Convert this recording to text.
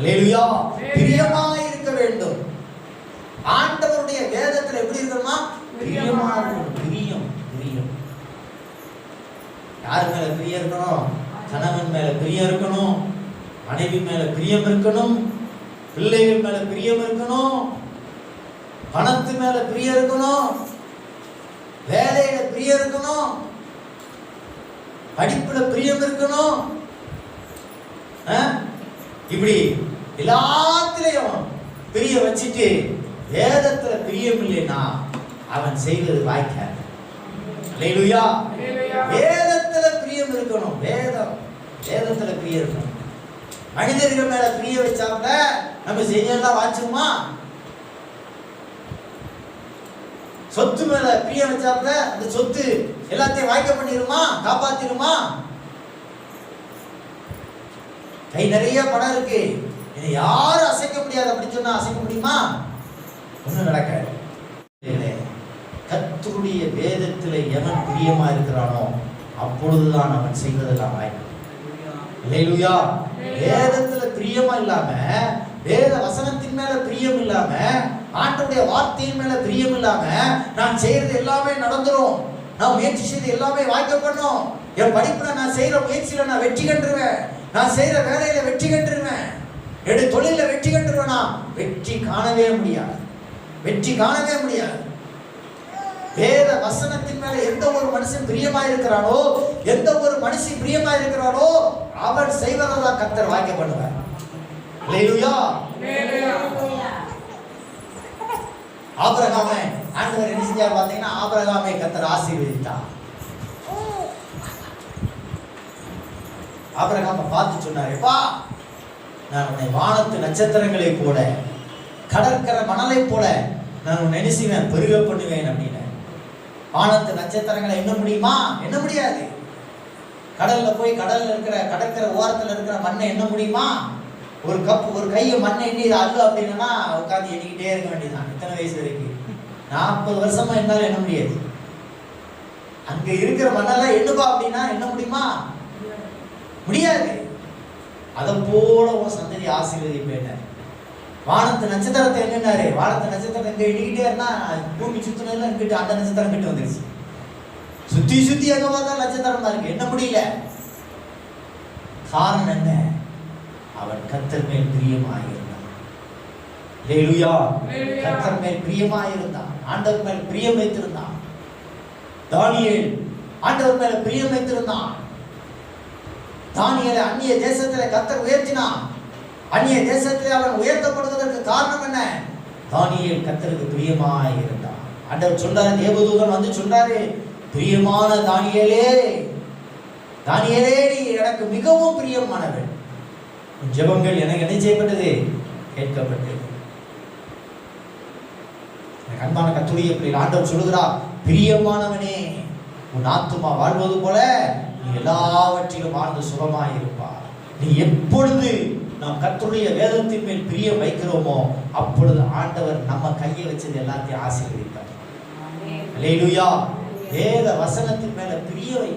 அல்லேலூயா பிரியமாய் இருக்க வேண்டும். ஆண்டவருடைய வேதத்துல எப்படி இருக்கணுமா பிரியமா பிரியம் பிரியம். யார் மேல பிரியம் இருக்கணும்? கணவன் மேல பிரியம் இருக்கணும். மனைவி மேல பிரியம் இருக்கணும். பிள்ளைகள் மேல பிரியம் இருக்கணும். பணத்து மேல பிரியம் இருக்கணும். வேலையில பிரியம் இருக்கணும். படிப்புல பிரியம் இருக்கணும். ஆ? இப்படி எல்லாத்திலையும் பிரிய வச்சுட்டு வேதத்துல பிரியம் இல்லைன்னா அவன் செய்வது வாய்க்காது அல்லேலூயா. வேதத்துல பிரியம் இருக்கணும். வேதம். வேதத்துல பிரியம் இருக்கணும். மனிதர்கள் மேல பிரிய வச்சாங்க நம்ம செஞ்சதெல்லாம் வாச்சுமா சொத்து மேல பிரிய வச்சாங்க அந்த சொத்து எல்லாத்தையும் வாய்க்க பண்ணிருமா? காப்பாத்திருமா? கை நிறைய பணம் இருக்கு. இதை யாரும் அசைக்க முடியாது அப்படின்னு சொன்னா அசைக்க முடியுமா? ஒண்ணும் நடக்காது. கத்தருடைய வேதத்தில் எவன் பிரியமா இருக்கிறானோ அப்பொழுதுதான் அவன் செய்வதெல்லாம் வாய்ப்பு இல்லையா வேதத்துல பிரியமா இல்லாம வேத வசனத்தின் மேல பிரியம் இல்லாம ஆண்டவருடைய வார்த்தையின் மேல பிரியம் இல்லாம நான் செய்யறது எல்லாமே நடந்துரும். நான் முயற்சி செய்து எல்லாமே வாய்க்க பண்ணும் என் படிப்புல நான் செய்யற முயற்சியில நான் வெற்றி கண்டுருவேன். நான் செய்யற வேலையில வெற்றி கண்டுருவேன். என் தொழில வெற்றி கண்டுருவேனா? வெற்றி காணவே முடியாது. வெற்றி காணவே முடியாது. வேத வசனத்தின் மேல எந்த ஒரு மனுஷன் பிரியமா இருக்கிறானோ எந்த ஒரு மனுஷன் பிரியமா இருக்கிறானோ அவன் செய்வதான் கத்தர் வாய்க்க பண்ணுவார். அல்லேலூயா ஆண்டவர் என்ன செஞ்சார் பார்த்தீங்கன்னா ஆபிரகாமை கத்தர் ஆசீர்வதித்தார். ஆபரகாம பார்த்து சொன்னார் எப்பா நான் உன்னை வானத்து நட்சத்திரங்களை போல கடற்கரை மணலை போல நான் உன்னை என்ன பெருக பண்ணுவேன் அப்படின்னு வானத்து நட்சத்திரங்களை எண்ண முடியுமா? என்ன முடியாது. கடல்ல போய் கடல்ல இருக்கிற கடற்கரை ஓரத்துல இருக்கிற மண்ணை எண்ண முடியுமா? ஒரு கப் ஒரு கையை மண்ணை எண்ணி இது அல்லு அப்படின்னா உட்காந்து எண்ணிக்கிட்டே இருக்க வேண்டியதுதான் இத்தனை வயசு வரைக்கும். நாற்பது வருஷமா என்னால எண்ண முடியாது. அங்க இருக்கிற மண்ணெல்லாம் எண்ணுப்பா அப்படின்னா எண்ண முடியுமா? முடியாது. அதை போல உன் சந்ததி ஆசீர்வதிப்பேன் வானத்து நட்சத்திரத்தை என்னன்னாரு வானத்து நட்சத்திரம் இங்க எண்ணிக்கிட்டே இருந்தா பூமி சுத்தினதுல இங்கிட்டு அந்த நட்சத்திரம் கிட்ட வந்துருச்சு. சுத்தி சுத்தி எங்க பார்த்தா நட்சத்திரம் தான் இருக்கு. என்ன முடியல? காரணம் என்ன? அவன் கத்தர் மேல் பிரியமாயிருந்தான். கத்தர் மேல் பிரியமாயிருந்தான். ஆண்டவர் மேல் பிரியம் வைத்திருந்தான். தானியேல் ஆண்டவர் மேல பிரியம் வைத்திருந்தான். தானியலை அந்நிய தேசத்தில் கத்தர் உயர்த்தினான் அந்நிய தேசத்தில் அவன் உயர்த்தப்படுவதற்கு காரணம் என்ன? தானியல் கத்தருக்கு பிரியமாய் இருந்தான் ஆண்டவர் சொன்னார் தேவதூதன் வந்து சொல்றாரு பிரியமான தானியலே தானியலே நீ எனக்கு மிகவும் பிரியமானவன். உன் ஜெபங்கள் எனக்கு என்ன செய்யப்பட்டது? கேட்கப்பட்டது. அன்பான கத்துடைய ஆண்டவர் சொல்லுகிறார் பிரியமானவனே உன் ஆத்துமா வாழ்வது போல நீ எல்லாவற்றிலும் வாழ்ந்து இருப்பார் நீ எப்பொழுது நாம் கர்த்தருடைய வேதத்தின் மேல் பிரியம் வைக்கிறோமோ அப்பொழுது ஆண்டவர் நம்ம கையை வச்சது எல்லாத்தையும் ஆசீர்வதிப்பார். வேத வசனத்தின் மேல பிரிய வை